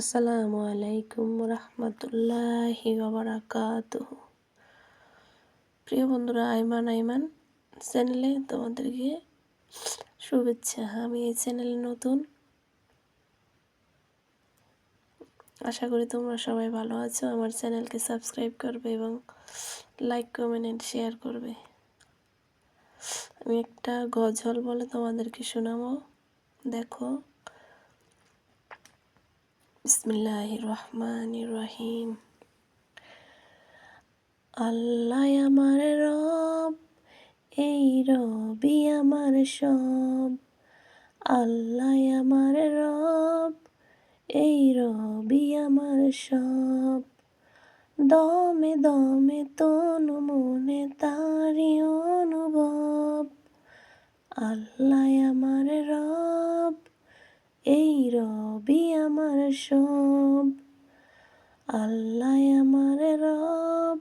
আসসালামু আলাইকুম রহমতুল্লাহি প্রিয় বন্ধুরা, আইমান আইমান চ্যানেলে তোমাদেরকে শুভেচ্ছা। আমি এই চ্যানেলে নতুন। আশা করি তোমরা সবাই ভালো আছো। আমার চ্যানেলকে সাবস্ক্রাইব করবে এবং লাইক, কমেন্ট শেয়ার করবে। আমি একটা গজল বলে তোমাদেরকে শোনাবো। দেখো। বিসমিল্লাহ রহমান রহিম আল্লাহ আমার রব, এই রবি আমার সব। আল্লাহ আমার রব, এই রবি আমার সব। দমে দমে তনু মনে তারি অনুভব। আল্লাহ রবি আমার সব, আল্লাহ আমার রব,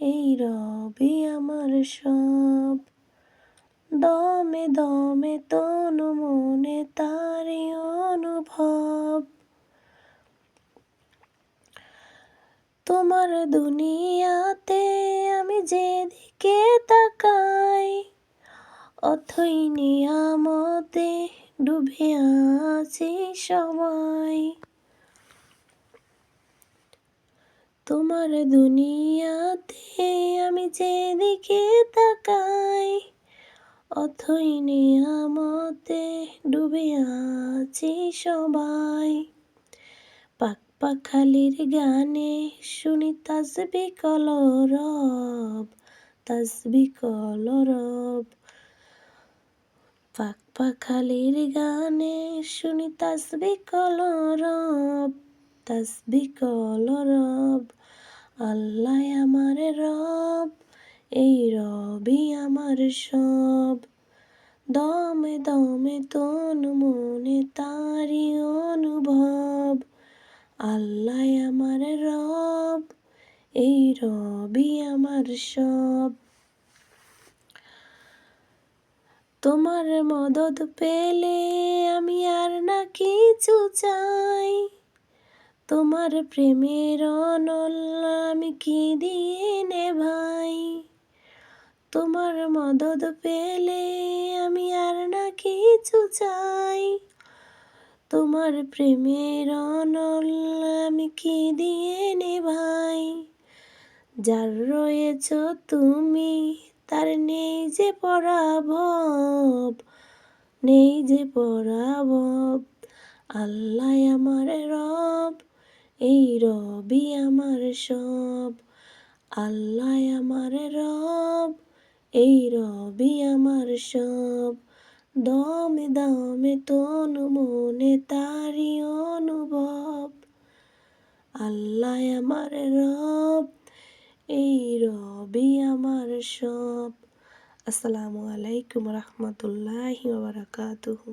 এই রবি আমার সব। দমে দমে তনু মনে তারি অনুভব, তোমার দুনিয়াতে আমি যেদিকে তাকাই, অথই নিয়ামতে ডুবে আছি সবাই। তোমার দুনিয়াতে আমি যেদিকে তাকাই, অথই নিয়ামতে ডুবে আছি সবাই। পাক পাখালির গানে শুনি তাসবি কলরব তাসবি কলরব পাক পাখালির গানে শুনি তাসবি কলরব তাসবি কলরব আল্লাহ আমার রব, এই রবি আমার সব। দমে দমে তন মনে তারি অনুভব। আল্লাহ আমার রব, এই রবি আমার সব। তোমার মদত পেলে আমি আর না কিছু চাই। তোমার প্রেমের অনল আমি কি দিয়ে নে ভাই তোমার মদত পেলে আমি আর না কিছু চাই। তোমার প্রেমের অনল আমি কি দিয়ে নে ভাই যার রয়েছ তুমি তার নেই যে পরাভব, নেই যে পরাভব। আল্লাহ আমার রব, এই রবি আমার সব। আল্লাহ আমার রব, এই রবি আমার সব। দমে দমে তনু মনে তারি অনুভব। আল্লাহ আমার রব এই রবি আমার সব। আসসালামু আলাইকুম রহমতুল্লাহি বারাকাতুহু।